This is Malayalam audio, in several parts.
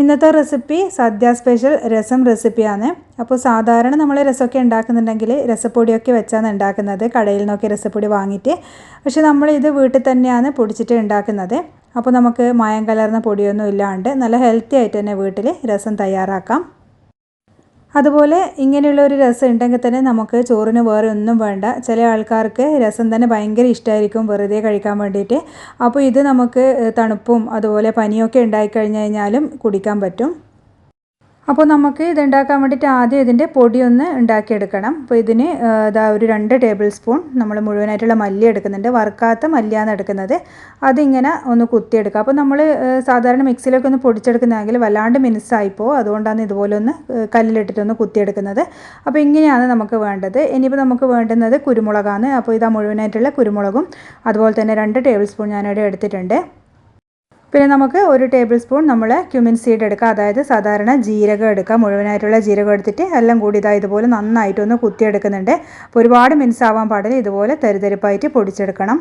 ഇന്നത്തെ റെസിപ്പി സദ്യ സ്പെഷ്യൽ രസം റെസിപ്പിയാണ്. അപ്പോൾ സാധാരണ നമ്മൾ രസമൊക്കെ ഉണ്ടാക്കുന്നുണ്ടെങ്കിൽ രസപ്പൊടിയൊക്കെ വെച്ചാണ് ഉണ്ടാക്കുന്നത്. കടയിൽ നിന്നൊക്കെ രസപ്പൊടി വാങ്ങിയിട്ട്. പക്ഷെ നമ്മളിത് വീട്ടിൽ തന്നെയാണ് പൊടിച്ചിട്ട് ഉണ്ടാക്കുന്നത്. അപ്പോൾ നമുക്ക് മായം കലർന്ന പൊടിയൊന്നും ഇല്ലാണ്ട് നല്ല ഹെൽത്തി ആയിട്ട് തന്നെ വീട്ടിൽ രസം തയ്യാറാക്കാം. അതുപോലെ ഇങ്ങനെയുള്ള ഒരു രസം ഉണ്ടെങ്കിൽ തന്നെ നമുക്ക് ചോറിന് വേറെ ഒന്നും വേണ്ട. ചില ആൾക്കാർക്ക് രസം തന്നെ ഭയങ്കര ഇഷ്ടമായിരിക്കും വെറുതെ കഴിക്കാൻ വേണ്ടിയിട്ട്. അപ്പോൾ ഇത് നമുക്ക് തണുപ്പും അതുപോലെ പനിയൊക്കെ ഉണ്ടായി കഴിഞ്ഞ് കഴിഞ്ഞാലും കുടിക്കാൻ പറ്റും. അപ്പോൾ നമുക്ക് ഇത് ഉണ്ടാക്കാൻ വേണ്ടിയിട്ട് ആദ്യം ഇതിന്റെ പൊടി ഒന്ന് ഉണ്ടാക്കിയെടുക്കണം. അപ്പോൾ ഇതിന് ഇതാ ഒരു രണ്ട് ടേബിൾ സ്പൂൺ നമ്മൾ മുഴുവനായിട്ടുള്ള മല്ലി എടുക്കുന്നുണ്ട്. വറുക്കാത്ത മല്ലിയാണ് എടുക്കുന്നത്. അതിങ്ങനെ ഒന്ന് കുത്തിയെടുക്കുക. അപ്പോൾ നമ്മൾ സാധാരണ മിക്സിയിലൊക്കെ ഒന്ന് പൊടിച്ചെടുക്കുന്നതെങ്കിൽ വല്ലാണ്ട് മിനുസായിപ്പോൾ അതുകൊണ്ടാണ് ഇതുപോലെ ഒന്ന് കല്ലിലിട്ടിട്ടൊന്ന് കുത്തിയെടുക്കുന്നത്. അപ്പോൾ ഇങ്ങനെയാണ് നമുക്ക് വേണ്ടത്. ഇനിയിപ്പോൾ നമുക്ക് വേണ്ടുന്നത് കുരുമുളകാണ്. അപ്പോൾ ഇതാ മുഴുവനായിട്ടുള്ള കുരുമുളകും അതുപോലെ തന്നെ രണ്ട് ടേബിൾ സ്പൂൺ ഞാനിവിടെ എടുത്തിട്ടുണ്ട്. പിന്നെ നമുക്ക് ഒരു ടേബിൾ സ്പൂൺ നമ്മൾ ക്യുമിൻ സീഡ് എടുക്കുക അതായത് സാധാരണ ജീരകം എടുക്കുക മുഴുവനായിട്ടുള്ള ജീരകം എടുത്തിട്ട് എല്ലാം കൂടി ഇതാ ഇതുപോലെ നന്നായിട്ടൊന്ന് കുത്തിയെടുക്കുന്നുണ്ട്. അപ്പോൾ ഒരുപാട് ആവാൻ പാടില്ല. ഇതുപോലെ തരിതരിപ്പായിട്ട് പൊടിച്ചെടുക്കണം.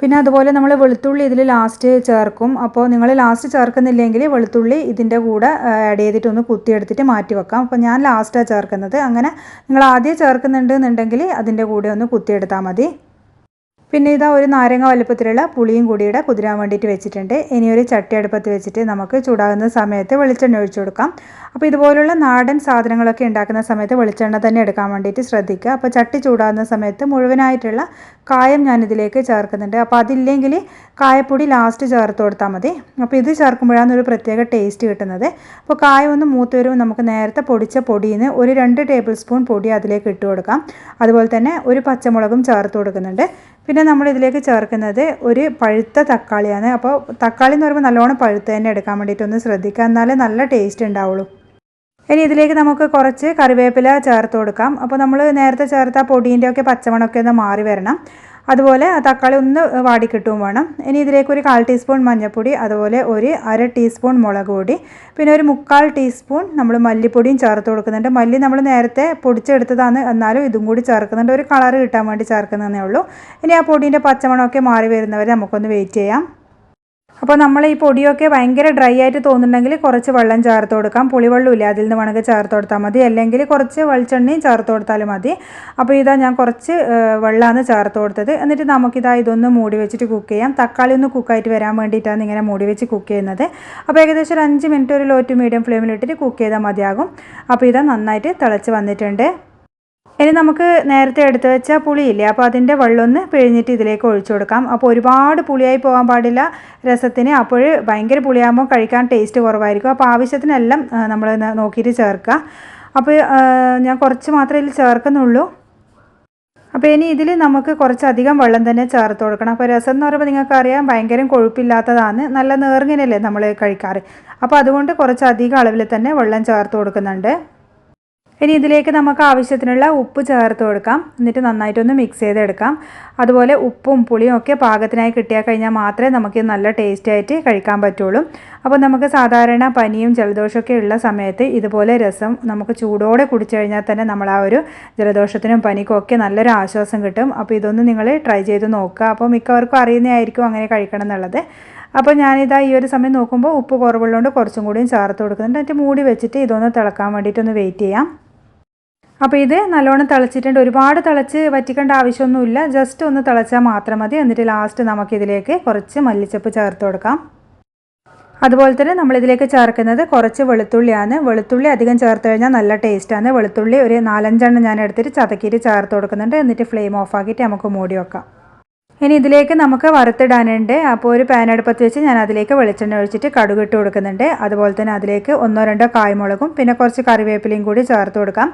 പിന്നെ അതുപോലെ നമ്മൾ വെളുത്തുള്ളി ഇതിൽ ലാസ്റ്റ് ചേർക്കും. അപ്പോൾ നിങ്ങൾ ലാസ്റ്റ് ചേർക്കുന്നില്ലെങ്കിൽ വെളുത്തുള്ളി ഇതിന്റെ കൂടെ ആഡ് ചെയ്തിട്ട് ഒന്ന് കുത്തിയെടുത്തിട്ട് മാറ്റി വെക്കാം. അപ്പോൾ ഞാൻ ലാസ്റ്റാണ് ചേർക്കുന്നത്. അങ്ങനെ നിങ്ങൾ ആദ്യം ചേർക്കുന്നുണ്ട് എന്നുണ്ടെങ്കിൽ അതിന്റെ കൂടെ ഒന്ന് കുത്തിയെടുത്താൽ മതി. പിന്നെ ഇതാ ഒരു നാരങ്ങ വലുപ്പത്തിലുള്ള പുളിയും കൂടിയുടെ കുതിരാൻ വേണ്ടിയിട്ട് വെച്ചിട്ടുണ്ട്. ഇനി ഒരു ചട്ടി അടുപ്പത്ത് വെച്ചിട്ട് നമുക്ക് ചൂടാകുന്ന സമയത്ത് വെളിച്ചെണ്ണ ഒഴിച്ചു കൊടുക്കാം. അപ്പോൾ ഇതുപോലുള്ള നാടൻ സാധനങ്ങളൊക്കെ ഉണ്ടാക്കുന്ന സമയത്ത് വെളിച്ചെണ്ണ തന്നെ എടുക്കാൻ വേണ്ടിയിട്ട് ശ്രദ്ധിക്കുക. അപ്പോൾ ചട്ടി ചൂടാകുന്ന സമയത്ത് മുഴുവനായിട്ടുള്ള കായം ഞാൻ ഇതിലേക്ക് ചേർക്കുന്നുണ്ട്. അപ്പോൾ അതില്ലെങ്കിൽ കായപ്പൊടി ലാസ്റ്റ് ചേർത്ത് കൊടുത്താൽ മതി. അപ്പോൾ ഇത് ചേർക്കുമ്പോഴാണ് ഒരു പ്രത്യേക ടേസ്റ്റ് കിട്ടുന്നത്. അപ്പോൾ കായം ഒന്ന് മൂത്ത് വരുമ്പോൾ നമുക്ക് നേരത്തെ പൊടിച്ച പൊടിയിൽ നിന്ന് ഒരു രണ്ട് ടേബിൾ സ്പൂൺ പൊടി അതിലേക്ക് ഇട്ട് കൊടുക്കാം. അതുപോലെ തന്നെ ഒരു പച്ചമുളകും ചേർത്ത് കൊടുക്കുന്നുണ്ട്. പിന്നെ നമ്മൾ ഇതിലേക്ക് ചേർക്കുന്നത് ഒരു പഴുത്ത തക്കാളിയാണ്. അപ്പോൾ തക്കാളി എന്ന് പറയുമ്പോൾ നല്ലോണം പഴുത്ത് തന്നെ എടുക്കാൻ വേണ്ടിയിട്ടൊന്ന് ശ്രദ്ധിക്കുക. എന്നാലേ നല്ല ടേസ്റ്റ് ഉണ്ടാവുള്ളൂ. ഇനി ഇതിലേക്ക് നമുക്ക് കുറച്ച് കറിവേപ്പില ചേർത്ത് കൊടുക്കാം. അപ്പോൾ നമ്മൾ നേരത്തെ ചേർത്ത പൊടീന്റെ ഒക്കെ പച്ചമണമൊക്കെ ഒന്ന് മാറി വരണം. അതുപോലെ തക്കാളി ഒന്ന് വാടിക്കിട്ടും വേണം. ഇനി ഇതിലേക്ക് ഒരു കാൽ ടീസ്പൂൺ മഞ്ഞൾപ്പൊടി അതുപോലെ ഒരു അര ടീസ്പൂൺ മുളക് പൊടി പിന്നെ ഒരു മുക്കാൽ ടീസ്പൂൺ നമ്മൾ മല്ലിപ്പൊടിയും ചേർത്ത് കൊടുക്കുന്നുണ്ട്. മല്ലി നമ്മൾ നേരത്തെ പൊടിച്ചെടുത്തതാണ്. എന്നാലും ഇതും കൂടി ചേർക്കുന്നുണ്ട്. ഒരു കളർ കിട്ടാൻ വേണ്ടി ചേർക്കുന്നതേ ഉള്ളൂ. ഇനി ആ പൊടീന്റെ പച്ചമണമൊക്കെ മാറി വരുന്നവരെ നമുക്കൊന്ന് വെയിറ്റ് ചെയ്യാം. അപ്പോൾ നമ്മൾ ഈ പൊടിയൊക്കെ ഭയങ്കര ഡ്രൈ ആയിട്ട് തോന്നുന്നുണ്ടെങ്കിൽ കുറച്ച് വെള്ളം ചേർത്ത് കൊടുക്കാം. പുളിവെള്ളം ഇല്ല അതിൽ നിന്ന് വേണമെങ്കിൽ ചേർത്ത് കൊടുത്താൽ മതി. അല്ലെങ്കിൽ കുറച്ച് വെളിച്ചെണ്ണയും ചേർത്ത് കൊടുത്താലും മതി. അപ്പോൾ ഇതാ ഞാൻ കുറച്ച് വെള്ളമാണ് ചേർത്ത് കൊടുത്തത്. എന്നിട്ട് നമുക്കിതാ ഇതൊന്ന് മൂടി വെച്ചിട്ട് കുക്ക് ചെയ്യാം. തക്കാളി ഒന്ന് കുക്കായിട്ട് വരാൻ വേണ്ടിയിട്ടാണ് ഇങ്ങനെ മൂടി വെച്ച് കുക്ക് ചെയ്യുന്നത്. അപ്പോൾ ഏകദേശം ഒരു അഞ്ച് മിനിറ്റ് ഒരു ലോ ടു മീഡിയം ഫ്ലെയിമിലിട്ടിട്ട് കുക്ക് ചെയ്താൽ മതിയാകും. അപ്പോൾ ഇതാ നന്നായിട്ട് തിളച്ച് വന്നിട്ടുണ്ട്. ഇനി നമുക്ക് നേരത്തെ എടുത്തു വെച്ച പുളിയില്ലേ? അപ്പോൾ അതിന്റെ വെള്ളമൊന്ന് പിഴിഞ്ഞിട്ട് ഇതിലേക്ക് ഒഴിച്ചു കൊടുക്കാം. അപ്പോൾ ഒരുപാട് പുളിയായി പോകാൻ പാടില്ല രസത്തിന്. അപ്പോൾ ഭയങ്കര പുളിയാകുമ്പോൾ കഴിക്കാൻ ടേസ്റ്റ് കുറവായിരിക്കും. അപ്പോൾ ആവശ്യത്തിനെല്ലാം നമ്മൾ നോക്കിയിട്ട് ചേർക്കുക. അപ്പോൾ ഞാൻ കുറച്ച് മാത്രമേ ഇതിൽ ചേർക്കുന്നുള്ളൂ. അപ്പോൾ ഇനി ഇതിൽ നമുക്ക് കുറച്ചധികം വെള്ളം തന്നെ ചേർത്ത് കൊടുക്കണം. അപ്പോൾ രസം എന്ന് പറയുമ്പോൾ നിങ്ങൾക്കറിയാം ഭയങ്കര കൊഴുപ്പില്ലാത്തതാണ്. നല്ല നേർങ്ങിനല്ലേ നമ്മൾ കഴിക്കാറ്. അപ്പോൾ അതുകൊണ്ട് കുറച്ചധികം അളവിൽ തന്നെ വെള്ളം ചേർത്ത് കൊടുക്കുന്നുണ്ട്. ഇനി ഇതിലേക്ക് നമുക്ക് ആവശ്യത്തിനുള്ള ഉപ്പ് ചേർത്ത് കൊടുക്കാം. എന്നിട്ട് നന്നായിട്ടൊന്ന് മിക്സ് ചെയ്തെടുക്കാം. അതുപോലെ ഉപ്പും പുളിയും ഒക്കെ പാകത്തിനായി കിട്ടിയാൽ കഴിഞ്ഞാൽ മാത്രമേ നമുക്ക് നല്ല ടേസ്റ്റ് ആയിട്ട് കഴിക്കാൻ പറ്റുള്ളൂ. അപ്പോൾ നമുക്ക് സാധാരണ പനിയും ജലദോഷമൊക്കെ ഉള്ള സമയത്ത് ഇതുപോലെ രസം നമുക്ക് ചൂടോടെ കുടിച്ചു കഴിഞ്ഞാൽ തന്നെ നമ്മൾ ആ ഒരു ജലദോഷത്തിനും പനിക്കും ഒക്കെ നല്ലൊരു ആശ്വാസം കിട്ടും. അപ്പോൾ ഇതൊന്ന് നിങ്ങൾ ട്രൈ ചെയ്ത് നോക്കുക. അപ്പോൾ മിക്കവർക്കും അറിയുന്നതായിരിക്കും അങ്ങനെ കഴിക്കണം എന്നുള്ളത്. അപ്പോൾ ഞാനിതാ ഈ ഒരു സമയം നോക്കുമ്പോൾ ഉപ്പ് കുറവുള്ളതുകൊണ്ട് കുറച്ചും കൂടിയും ചേർത്ത് കൊടുക്കുന്നുണ്ട്. എന്നിട്ട് മൂടി വെച്ചിട്ട് ഇതൊന്ന് തിളക്കാൻ വേണ്ടിയിട്ടൊന്ന് വെയിറ്റ് ചെയ്യാം. അപ്പോൾ ഇത് നല്ലോണം തിളച്ചിട്ടുണ്ട്. ഒരുപാട് തിളച്ച് വറ്റിക്കേണ്ട ആവശ്യമൊന്നുമില്ല. ജസ്റ്റ് ഒന്ന് തിളച്ചാൽ മാത്രം മതി. എന്നിട്ട് ലാസ്റ്റ് നമുക്കിതിലേക്ക് കുറച്ച് മല്ലിച്ചപ്പ് ചേർത്ത് കൊടുക്കാം. അതുപോലെ തന്നെ നമ്മളിതിലേക്ക് ചേർക്കുന്നത് കുറച്ച് വെളുത്തുള്ളിയാണ്. വെളുത്തുള്ളി അധികം ചേർത്ത് കഴിഞ്ഞാൽ നല്ല ടേസ്റ്റാണ് വെളുത്തുള്ളി ഒരു നാലഞ്ചെണ്ണം ഞാൻ എടുത്തിട്ട് ചതക്കിയിട്ട് ചേർത്ത് കൊടുക്കുന്നുണ്ട്. എന്നിട്ട് ഫ്ലെയിം ഓഫ് ആക്കിയിട്ട് നമുക്ക് മൂടി വെക്കാം. ഇനി ഇതിലേക്ക് നമുക്ക് വറുത്തിടാനുണ്ട്. അപ്പോൾ ഒരു പാൻ അടുപ്പത്ത് വെച്ച് ഞാൻ അതിലേക്ക് വെളിച്ചെണ്ണ ഒഴിച്ചിട്ട് കടുക് ഇട്ട് കൊടുക്കുന്നുണ്ട്. അതുപോലെ തന്നെ അതിലേക്ക് ഒന്നോ രണ്ടോ കായ്മുളകും പിന്നെ കുറച്ച് കറിവേപ്പിലയും കൂടി ചേർത്ത് കൊടുക്കാം.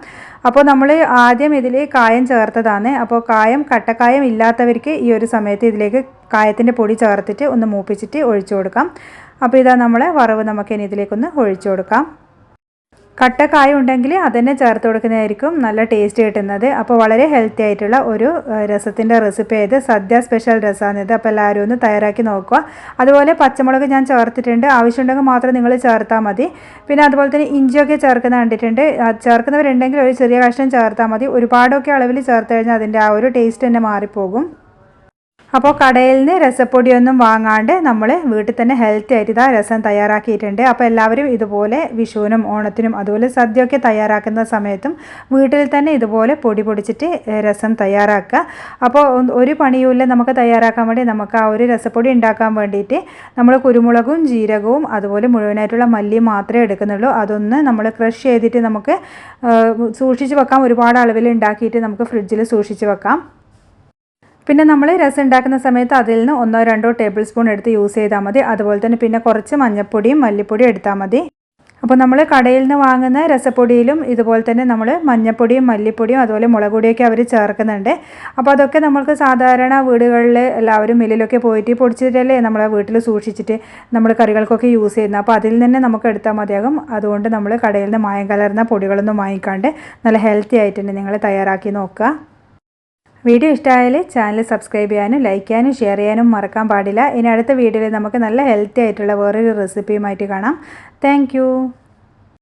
അപ്പോൾ നമ്മൾ ആദ്യം ഇതിൽ കായം ചേർത്തതാണ്. അപ്പോൾ കായം കട്ടക്കായം ഇല്ലാത്തവർക്ക് ഈ ഒരു സമയത്ത് ഇതിലേക്ക് കായത്തിന്റെ പൊടി ചേർത്തിട്ട് ഒന്ന് മൂപ്പിച്ചിട്ട് ഒഴിച്ചു കൊടുക്കാം. അപ്പോൾ ഇതാ നമ്മളെ വറവ്. നമുക്ക് ഇനി ഇതിലേക്കൊന്ന് ഒഴിച്ചു കൊടുക്കാം. കട്ടക്കായ ഉണ്ടെങ്കിൽ അതന്നെ ചേർത്ത് കൊടുക്കുന്നതായിരിക്കും. നല്ല ടേസ്റ്റ് കിട്ടുന്നത്. അപ്പോൾ വളരെ ഹെൽത്തി ആയിട്ടുള്ള ഒരു രസത്തിന്റെ റെസിപ്പി ആയത് സദ്യ സ്പെഷ്യൽ രസമാണിത് അപ്പോൾ എല്ലാവരും ഒന്ന് തയ്യാറാക്കി നോക്കുക. അതുപോലെ പച്ചമുളക് ഞാൻ ചേർത്തിട്ടുണ്ട്. ആവശ്യമുണ്ടെങ്കിൽ മാത്രം നിങ്ങൾ ചേർത്താൽ മതി. പിന്നെ അതുപോലെ തന്നെ ഇഞ്ചിയൊക്കെ ചേർക്കുന്ന കണ്ടിട്ടുണ്ട്. ചേർക്കുന്നവരുണ്ടെങ്കിൽ ഒരു ചെറിയ കഷ്ണം ചേർത്താൽ മതി. ഒരുപാടൊക്കെ അളവിൽ ചേർത്ത് കഴിഞ്ഞാൽ അതിന്റെ ആ ഒരു ടേസ്റ്റ് തന്നെ മാറിപ്പോകും. അപ്പോൾ കടയിൽ നിന്ന് രസപ്പൊടിയൊന്നും വാങ്ങാണ്ട് നമ്മൾ വീട്ടിൽ തന്നെ ഹെൽത്തി ആയിട്ട് രസം തയ്യാറാക്കിയിട്ടുണ്ട്. അപ്പോൾ എല്ലാവരും ഇതുപോലെ വിഷുവിനും ഓണത്തിനും അതുപോലെ സദ്യയൊക്കെ തയ്യാറാക്കുന്ന സമയത്തും വീട്ടിൽ തന്നെ ഇതുപോലെ പൊടി പൊടിച്ചിട്ട് രസം തയ്യാറാക്കുക. അപ്പോൾ ഒരു പണിയുമില്ല നമുക്ക് തയ്യാറാക്കാൻ വേണ്ടി. നമുക്ക് ആ ഒരു രസപ്പൊടി ഉണ്ടാക്കാൻ വേണ്ടിയിട്ട് നമ്മൾ കുരുമുളകും ജീരകവും അതുപോലെ മുഴുവനായിട്ടുള്ള മല്ലി മാത്രമേ എടുക്കുന്നുള്ളൂ. അതൊന്ന് നമ്മൾ ക്രഷ് ചെയ്തിട്ട് നമുക്ക് സൂക്ഷിച്ച് വെക്കാം. ഒരുപാട് അളവിൽ ഉണ്ടാക്കിയിട്ട് നമുക്ക് ഫ്രിഡ്ജിൽ സൂക്ഷിച്ച് വെക്കാം. പിന്നെ നമ്മൾ രസം ഉണ്ടാക്കുന്ന സമയത്ത് അതിൽ നിന്ന് ഒന്നോ രണ്ടോ ടേബിൾ സ്പൂൺ എടുത്ത് യൂസ് ചെയ്താൽ മതി. അതുപോലെ തന്നെ പിന്നെ കുറച്ച് മഞ്ഞൾപ്പൊടിയും മല്ലിപ്പൊടിയും എടുത്താൽ മതി. അപ്പോൾ നമ്മൾ കടയിൽ നിന്ന് വാങ്ങുന്ന രസപ്പൊടിയിലും ഇതുപോലെ തന്നെ നമ്മൾ മഞ്ഞൾപ്പൊടിയും മല്ലിപ്പൊടിയും അതുപോലെ മുളക് പൊടിയൊക്കെ അവർ ചേർക്കുന്നുണ്ട്. അപ്പോൾ അതൊക്കെ നമ്മൾക്ക് സാധാരണ വീടുകളിൽ എല്ലാവരും മില്ലിലൊക്കെ പോയിട്ട് പൊടിച്ചിട്ടല്ലേ നമ്മളെ വീട്ടിൽ സൂക്ഷിച്ചിട്ട് നമ്മൾ കറികൾക്കൊക്കെ യൂസ് ചെയ്യുന്നത്. അപ്പോൾ അതിൽ തന്നെ നമുക്ക് എടുത്താൽ മതിയാകും. അതുകൊണ്ട് നമ്മൾ കടയിൽ നിന്ന് മായം കലർന്ന പൊടികളൊന്നും വാങ്ങിക്കാണ്ട് നല്ല ഹെൽത്തി ആയിട്ട് നിങ്ങൾ തയ്യാറാക്കി നോക്കുക. വീഡിയോ ഇഷ്ടമായാൽ ചാനൽ സബ്സ്ക്രൈബ് ചെയ്യാനും ലൈക്ക് ചെയ്യാനും ഷെയർ ചെയ്യാനും മറക്കാൻ പാടില്ല. ഇനി അടുത്ത വീഡിയോയിൽ നമുക്ക് നല്ല ഹെൽത്തി ആയിട്ടുള്ള വേറൊരു റെസിപ്പിയുമായിട്ട് കാണാം. താങ്ക്